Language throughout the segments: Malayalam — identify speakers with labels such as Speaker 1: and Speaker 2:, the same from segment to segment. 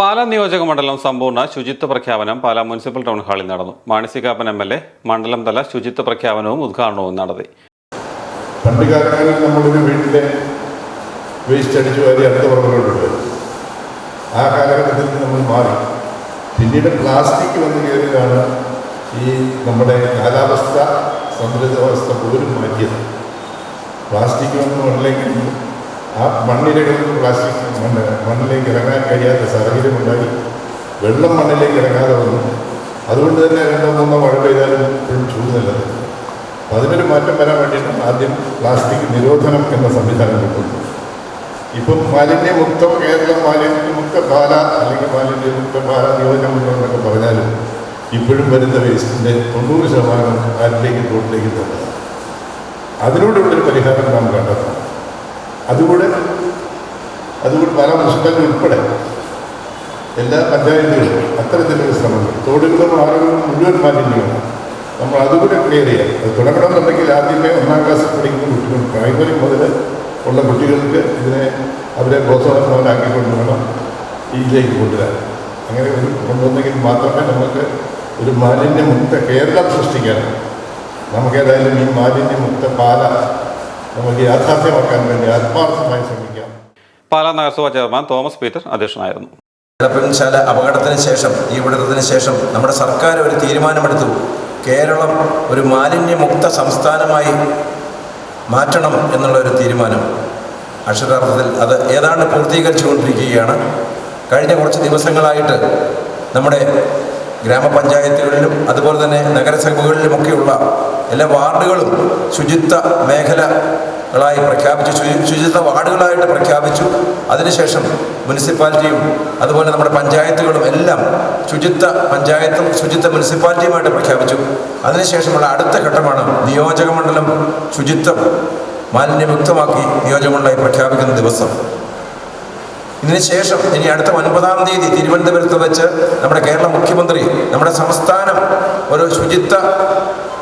Speaker 1: പാലാ നിയോജക മണ്ഡലം സമ്പൂർണ ശുചിത്വ പ്രഖ്യാപനം പാലാ മുനിസിപ്പൽ ടൗൺ ഹാളിൽ നടന്നു. മാണിസികാപ്പൻ എം എൽ എ മണ്ഡലം തല ശുചിത്വ പ്രഖ്യാപനവും ഉദ്ഘാടനവും നടത്തി.
Speaker 2: പണ്ട് കാലങ്ങളിൽ നമ്മളൊരു വീട്ടിലെ വേസ്റ്റ് അടിച്ചു വാരി അടുത്ത പുറകിലോട്ടുണ്ട് ആ കാലഘട്ടത്തിൽ നമ്മൾ മാറി. പിന്നീട് പ്ലാസ്റ്റിക് വന്ന് കയറിയാണ് ഈ നമ്മുടെ കാലാവസ്ഥ സന്തുലിതാവസ്ഥ പോലും മാറ്റിയത്. പ്ലാസ്റ്റിക് വന്ന് മണ്ണിലേക്ക് ആ മണ്ണിരകളിൽ പ്ലാസ്റ്റിക് മണ്ണ് മണ്ണിലേക്ക് ഇറങ്ങാൻ കഴിയാത്ത സാഹചര്യം ഉണ്ടായി വെള്ളം മണ്ണിലേക്ക് ഇറങ്ങാതെ വന്നു. അതുകൊണ്ട് തന്നെ രണ്ടോ മൂന്നോ മഴ പെയ്താലും ഇപ്പോഴും ചൂട് നിലനിൽക്കും അപ്പോൾ അതിനൊരു മാറ്റം വരാൻ വേണ്ടിയിട്ടാണ് ആദ്യം പ്ലാസ്റ്റിക് നിരോധനം എന്ന സംവിധാനം കൊണ്ടുവന്നത് ഇപ്പം മാലിന്യമുക്തം കേരളം മാലിന്യമുക്ത പാല അല്ലെങ്കിൽ മാലിന്യമുക്ത പാല നിയോജനമുണ്ടോ എന്നൊക്കെ പറഞ്ഞാലും ഇപ്പോഴും വരുന്ന വേസ്റ്റിന്റെ തൊണ്ണൂറ് ശതമാനം കാറ്റിലേക്ക് റോഡിലേക്ക് തന്നെ അതിനോടുള്ളൊരു പരിഹാരം നാം കണ്ടെത്തണം. അതുകൂടെ അതുകൂടെ പല പ്രശ്നങ്ങൾ ഉൾപ്പെടെ എല്ലാ പഞ്ചായത്തുകളും അത്തരത്തിലൊരു ശ്രമം തോടുകളും ആറുകളും മുഴുവൻ മാലിന്യങ്ങളാണ് നമ്മൾ അതുകൂടെ ക്ലിയർ ചെയ്യാം. അത് തുടങ്ങണമെന്നുണ്ടെങ്കിൽ ആദ്യമേ ഒന്നാം ക്ലാസ്സിൽ പഠിക്കുന്ന കുട്ടികൾ പ്രൈമറി മുതൽ ഉള്ള കുട്ടികൾക്ക് ഇതിനെ അവരെ പ്രോത്സാഹനമാക്കി വേണം ഇതിലേക്ക് കൊണ്ടുവരാൻ. അങ്ങനെ ഒരു കൊണ്ടുവന്നെങ്കിൽ മാത്രമേ നമുക്ക് ഒരു മാലിന്യമുക്ത കേരളം സൃഷ്ടിക്കാൻ നമുക്കേതായാലും ഈ മാലിന്യമുക്ത പാല നമുക്ക് യാഥാർത്ഥ്യമാക്കാൻ വേണ്ടി ആത്മാർത്ഥമായി ശ്രമിക്കാം.
Speaker 1: പാലാ നഗരസഭാ ചെയർമാൻ തോമസ് പീറ്റർ അധ്യക്ഷനായിരുന്നു.
Speaker 3: ഇടപ്പൻശാല അപകടത്തിന് ശേഷം ഈ വിടത്തിന് ശേഷം നമ്മുടെ സർക്കാർ ഒരു തീരുമാനമെടുത്തു. കേരളം ഒരു മാലിന്യമുക്ത സംസ്ഥാനമായി മാറ്റണം എന്നുള്ള ഒരു തീരുമാനം. അക്ഷരാർത്ഥത്തിൽ അത് ഏതാണ്ട് പൂർത്തീകരിച്ചുകൊണ്ടിരിക്കുകയാണ്. കഴിഞ്ഞ കുറച്ച് ദിവസങ്ങളായിട്ട് നമ്മുടെ ഗ്രാമപഞ്ചായത്തുകളിലും അതുപോലെ തന്നെ നഗരസഭകളിലുമൊക്കെയുള്ള എല്ലാ വാർഡുകളും ശുചിത്വ മേഖലകളായി പ്രഖ്യാപിച്ചു. ശുചിത്വ വാർഡുകളായിട്ട് പ്രഖ്യാപിച്ചു. അതിനുശേഷം മുനിസിപ്പാലിറ്റിയും അതുപോലെ നമ്മുടെ പഞ്ചായത്തുകളും എല്ലാം ശുചിത്വ പഞ്ചായത്തും ശുചിത്വ മുനിസിപ്പാലിറ്റിയുമായിട്ട് പ്രഖ്യാപിച്ചു. അതിനുശേഷമുള്ള അടുത്ത ഘട്ടമാണ് നിയോജകമണ്ഡലം ശുചിത്വം മാലിന്യമുക്തമാക്കി നിയോജകമണ്ഡലമായി പ്രഖ്യാപിക്കുന്ന ദിവസം. ഇതിനുശേഷം ഇനി അടുത്ത ഒൻപതാം തീയതി തിരുവനന്തപുരത്ത് വെച്ച് നമ്മുടെ കേരള മുഖ്യമന്ത്രി നമ്മുടെ സംസ്ഥാനം ഒരു ശുചിത്വ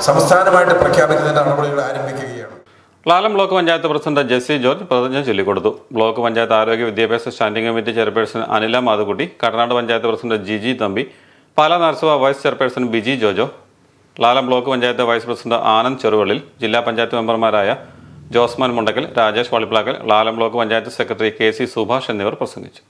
Speaker 3: സംസ്ഥാനമായിട്ട് പ്രഖ്യാപിക്കുന്നതിന്റെ നടപടികൾ ആരംഭിക്കുകയാണ്.
Speaker 1: Lalam block panchayat president Jessy George പ്രതിജ്ഞ ചൊല്ലിക്കൊടുത്തു. ബ്ലോക്ക് പഞ്ചായത്ത് ആരോഗ്യ വിദ്യാഭ്യാസ standing committee chairperson Anila Mathukutty Kadanad panchayat president Jiji Thampi Pala നർസഭ vice chairperson Biji Jojo Lalam block panchayat vice president Anand Cheruvallil ജില്ലാ പഞ്ചായത്ത് മെമ്പർമാരായ Josmon Mundackal Rajesh Valiplackal Lalam block panchayat secretary K C Subhash എന്നിവർ പ്രസംഗിച്ചു.